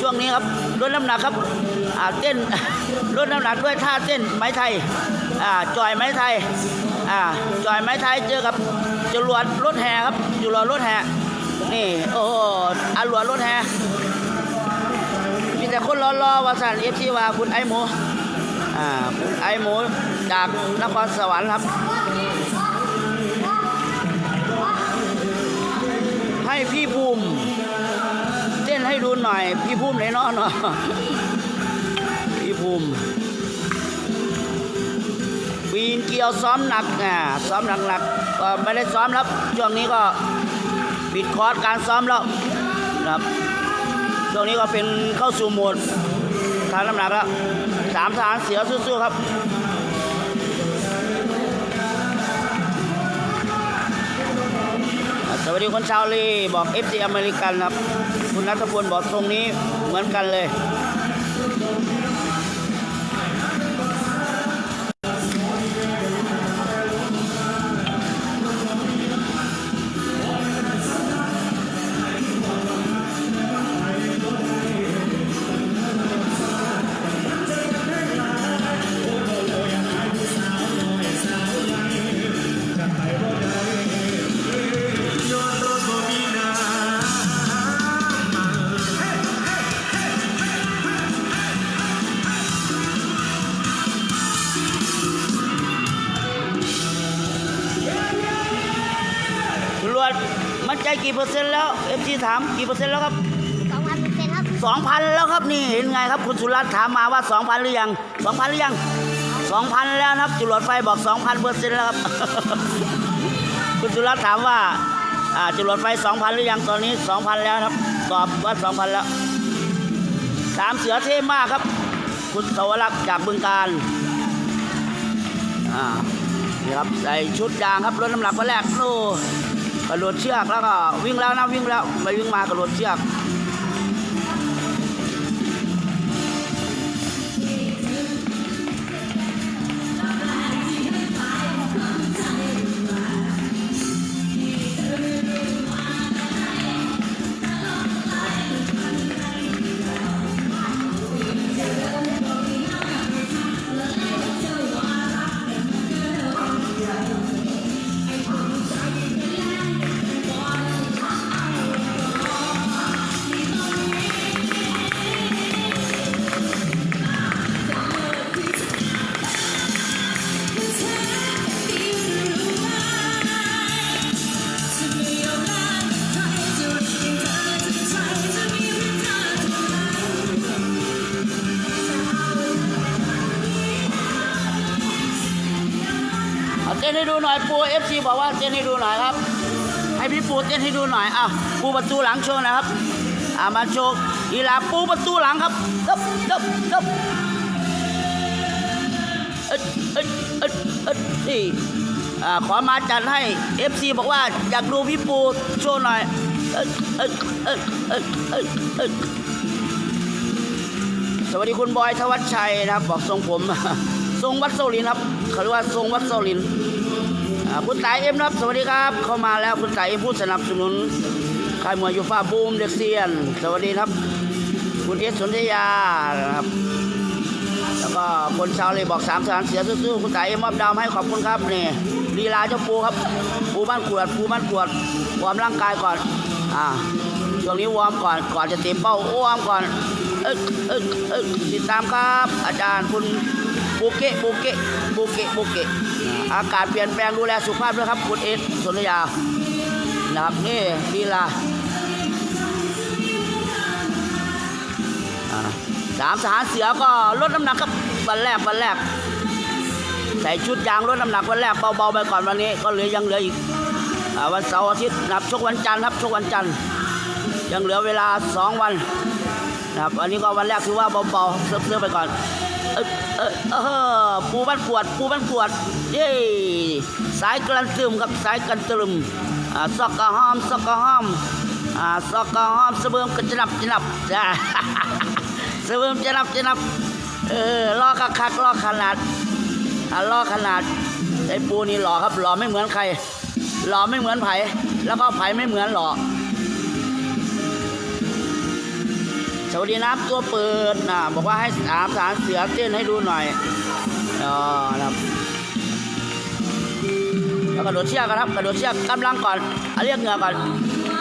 ช่วงนี้ครับลดน้ำหนักครับอ่าเต้นลดน้ำหนักด้วยท่าเต้นไม้ไทยอ่าจอยไม้ไทยอ่าจอยไม้ไทยเจอกับจรวดรถแห่ครับจรวดรถแห่นี่โอ้โหอรวดรถแห่มีแต่คนรอๆวาสันเอฟซีว่าคุณไอหมูอ่าคุณไอหมูจากนครสวรรค์ครับ ให้พี่ภูมิ ให้ดูหน่อย พี่ภูมิไหนเนอนเนาะพี่ภูมิปีนเกลียวซ้อมหนักอ่าซ้อมหนักหนักๆก็ไม่ได้ซ้อมแล้วช่วงนี้ก็ปิดคอร์สการซ้อมแล้วนะครับช่วงนี้ก็เป็นเข้าสู่โหมดทางน้ำหนักแล้วสามทารเสือสู้ๆครับ สวัสดีคนชาวลีบอกเอฟซีอเมริกันครับ คุณนัทพลบอกตรงนี้เหมือนกันเลย ใจกี่เปอร์เซ็นต์แล้วเอฟซีถามกี่เปอร์เซ็นต์แล้วครับสองพันเปอร์เซ็นต์ครับสองพันแล้วครับนี่เห็นไงครับคุณสุรัตน์ถามมาว่าสองพันหรือยังสองพันหรือยังสองพันแล้วนะครับจรวดไฟบอกสองพันเปอร์เซ็นต์แล้วครับ คุณสุรัตน์ถามว่าอ่าจรวดไฟสองพันหรือยังตอนนี้สองพันแล้วนะครับ ตอบว่าสองพันแล้วสามเสือเท่มากครับ คุณสวรักษ์จากบึงการอ่านี่ครับใส่ชุดยางครับลดน้ำหนักวันแรกโอ้ กระโดดเชือกแล้วก็วิ่งแล้วนะวิ่งแล้วไปวิ่งมากระโดดเชือก เต้นให้ดูหน่อยปูเอฟซีบอกว่าเต้นให้ดูหน่อยครับ ให้พี่ปูเต้นให้ดูหน่อยอะปูประตูหลังโชว์นะครับอ่ามาโชว์ลีลาปูประตูหลังครับดับดับดับเอ็ดเอ็ดเอ็ดเอ็ดนี่อ่าขอมาจัดให้เอฟซีบอกว่าอยากดูพี่ปูโชว์หน่อยเอ็ดเอ็ดเอ็ดเอ็ดเอ็ดเอ็ดสวัสดีคุณบอยทวัชชัยนะครับ บอกทรงผมทรงวัดโซลินครับเขาเรียกว่าทรงวัดโซลิน คุณสายเอ็มนะครับ สวัสดีครับ เข้ามาแล้วคุณสายเอ็มผู้สนับสนุนค่ายมวยยูฟาบูมเด็กเซียน สวัสดีครับ คุณเอสสนธยานะครับแล้วก็คนชาวเลยบอกสามสารเสียสู้ๆคุณสายเอ็มมอบดาวให้ขอบคุณครับนี่ลีลาเจ้าปูครับปูบ้านขวดปูบ้านขวดวอร์มร่างกายก่อนอ่าช่วงนี้วอร์มก่อนก่อนจะเต็มเป้าวอร์มก่อนเอ๊ะเอ๊ะเอ๊ะติดตามครับ อาจารย์คุณ บุเกะบุเกะบุเกะบุเกะอ่าอากาศเปลี่ยนแปลงดูแลสุขภาพด้วยครับคุณเอสสนธยานะครับนี่ลีลาอ่าสามทหารเสือก็ลดน้ำหนักครับวันแรกวันแรกใส่ชุดยางลดน้ำหนักวันแรกเบาๆไปก่อนวันนี้ก็เหลือยังเหลืออีกอาวันเสาร์อาทิตย์นับชกวันจันทร์ครับชกวันจันทร์ยังเหลือเวลาสองวันนะครับวันนี้ก็วันแรกคือว่าเบาๆเสื้อๆไปก่อน เออเออเออปูบ้านกวด ปูบ้านกวด เย้สายกลันตึมครับสายกันตึมอ่าซอกกะห้อมซอกกะห้อมอ่าซอกกะห้อมเสบิมกระจับจับจ้าเสบิมจะนับจะนับเออล่อคักคักล่อขนาดอะล่อขนาดไอ้ปูนี่หล่อครับหล่อไม่เหมือนใครหล่อไม่เหมือนไผ่แล้วก็ไผ่ไม่เหมือนหล่อ สวัสดีนับตัวเปิดนะบอกว่าให้สามสารเสือเต้นให้ดูหน่อยอ๋อครับกระโดดเชือกกันครับกระโดดเชือกกำลังก่อนเอาเรียกเหงื่อก่อน